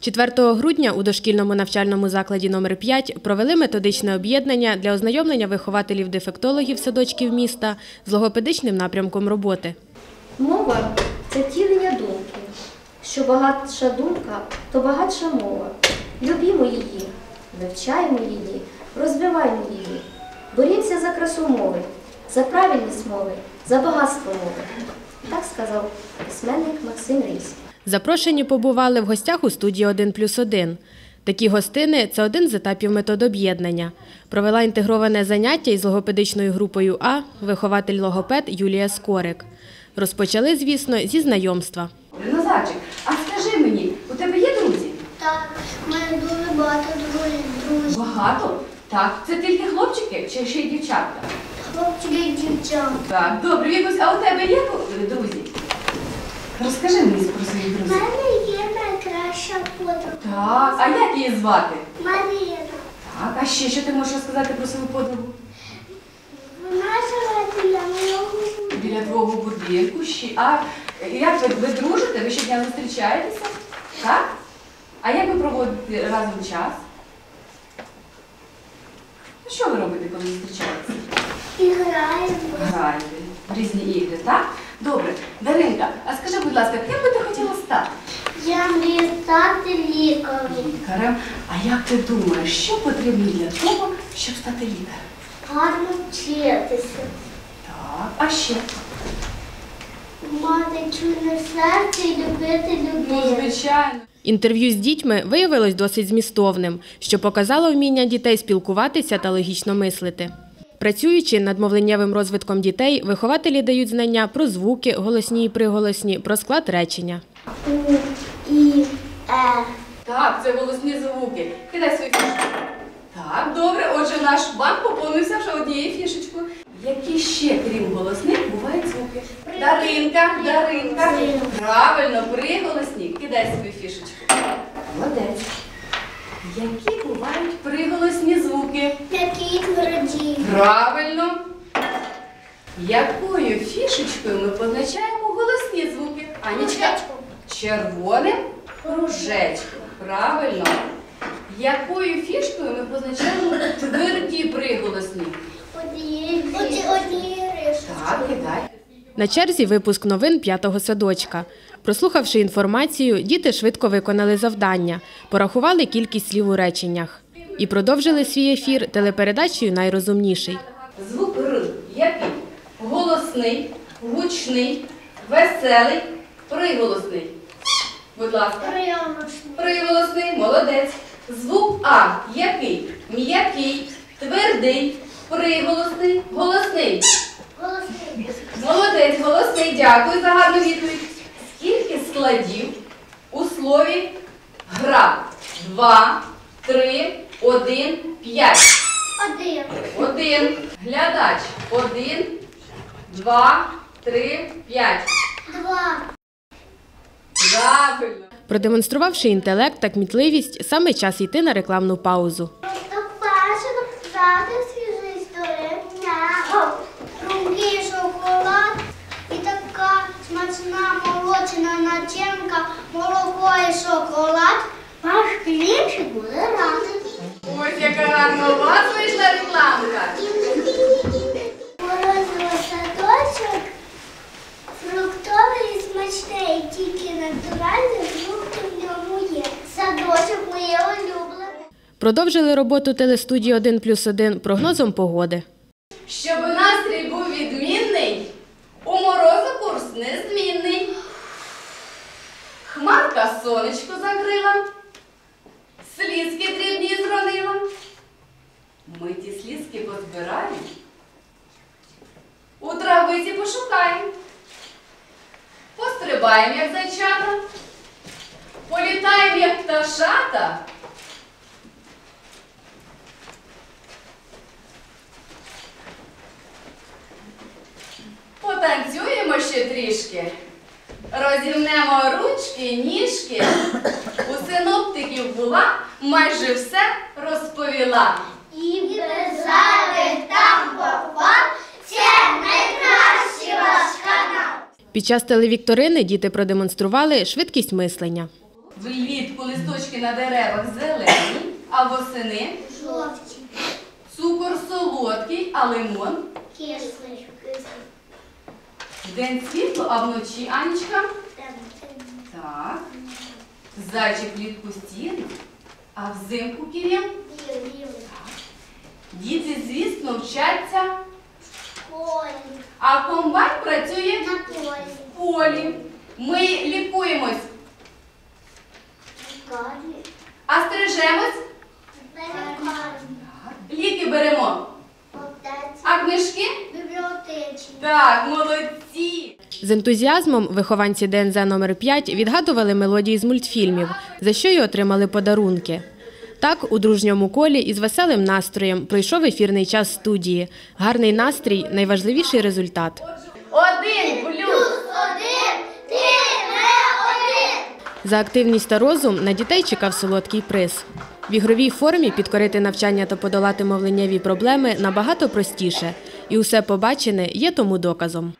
4 грудня у дошкільному навчальному закладі номер 5 провели методичне об'єднання для ознайомлення вихователів-дефектологів садочків міста з логопедичним напрямком роботи. Мова це втілення думки. Що багатша думка, то багатша мова. Любімо її, вивчаємо її, розвиваємо її. Борімося за красу мови, за правильність мови, за багатство мови. Так сказав письменник Максим Різь. Запрошені побували в гостях у студії «1 плюс 1». Такі гостини – це один з етапів методоб'єднання. Провела інтегроване заняття із логопедичною групою А вихователь-логопед Юлія Скорик. Розпочали, звісно, зі знайомства. Назарчик, а скажи мені, у тебе є друзі? Так, в мене дуже багато друзів, Багато? Так. Це тільки хлопчики чи ще й дівчатка? хлопчики і дівчат. Так, добре, Вікусь, а у тебе є друзі? Розкажи мені про своїх У друзів. мене є найкраща подруга. Так, а як її звати? Марина. Так, а ще що ти можеш розказати про свою подругу? Вона живе біля моєго Біля твого будинку ще. А як ви, ви дружите? Ви щодня зустрічаєтеся? Так? А як ви проводите разом час? Ну, Що ви робите, коли зустрічаєтеся? і граємо. Граєте в різні ігри, так? Добре. Даринка, а скажи, будь ласка, ким би ти хотіла стати? Я мрію стати лікарем. Лікарем. А як ти думаєш, що потрібно для того, щоб стати лікарем? Гарно вчитися. Так, а ще? Мати чуйне серце і любити Ну, людей. звичайно. Інтерв'ю з дітьми виявилось досить змістовним, що показало вміння дітей спілкуватися та логічно мислити. Працюючи над мовленнєвим розвитком дітей, вихователі дають знання про звуки, голосні і приголосні, про склад речення. У, І, Е. Так, це голосні звуки. Кидай свою фішку. Так, добре. Отже, наш банк поповнився вже однією фішечкою. Які ще, крім голосних, бувають звуки? Даринка, Даринка. Правильно, приголосні. Кидай свою фішечку. Молодець. Які бувають приголосні. Правильно. Якою фішечкою ми позначаємо голосні звуки? Анічка? Червоним кружечком. Правильно. Якою фішкою ми позначаємо тверді приголосні? Так, кидай. На черзі випуск новин п'ятого садочка. Прослухавши інформацію, діти швидко виконали завдання, порахували кількість слів у реченнях і продовжили свій ефір телепередачею Найрозумніший. Звук Р який? Голосний, гучний, веселий, приголосний. Будь ласка. Приголосний, молодець. Звук А який? М'який, твердий, приголосний, голосний. Голосний. Молодець, голосний, дякую за гарну відповідь. Скільки складів у слові гра? Два, три, один, п'ять. Один. Один. Глядач. Один, два, три, п'ять. Два. Правильно. Продемонструвавши інтелект та кмітливість, саме час йти на рекламну паузу. До першого взяти свіжий дня. Румкий шоколад і така смачна молочна начинка, молоко і шоколад. Ваш хлібчик буде радий. Ось яка гарна у вас вийшла рекламка. Морозиво садочок фруктовий і смачний, тільки натуральний фрукти в ньому є. Садочок моє улюблене. Продовжили роботу телестудії 1 плюс 1 прогнозом погоди. Щоб настрій був відмінний, у морозу курс незмінний. Хмарка сонечко закрила, слізки дрібні зронила. Ми ті слізки позбираємо, у травиці пошукаємо, пострибаємо, як зайчата, політаємо, як пташата. Потанцюємо ще трішки. Розімнемо ручки, ніжки. У синоптиків була, майже все розповіла. І без зайвих там похвал це найкращий ваш канал. Під час телевікторини діти продемонстрували швидкість мислення. Влітку листочки на деревах зелені, а восени Жовті. цукор солодкий, а лимон. Кислий. Вдень світло, а вночі Анічка. Так. Зайчик влітку сірий, а взимку Кирил. Діти, звісно, вчаться, Полі. а комбайн працює На полі. в полі. Ми лікуємось, а стрижемось, Перекарні. ліки беремо, а книжки? Бібліотечні. Так, молодці. З ентузіазмом вихованці ДНЗ номер 5 відгадували мелодії з мультфільмів, за що й отримали подарунки. Так, у дружньому колі із веселим настроєм пройшов ефірний час студії. Гарний настрій найважливіший результат. Один плюс. Один. Ти не один. За активність та розум на дітей чекав солодкий приз. В ігровій формі підкорити навчання та подолати мовленнєві проблеми набагато простіше, і усе побачене є тому доказом.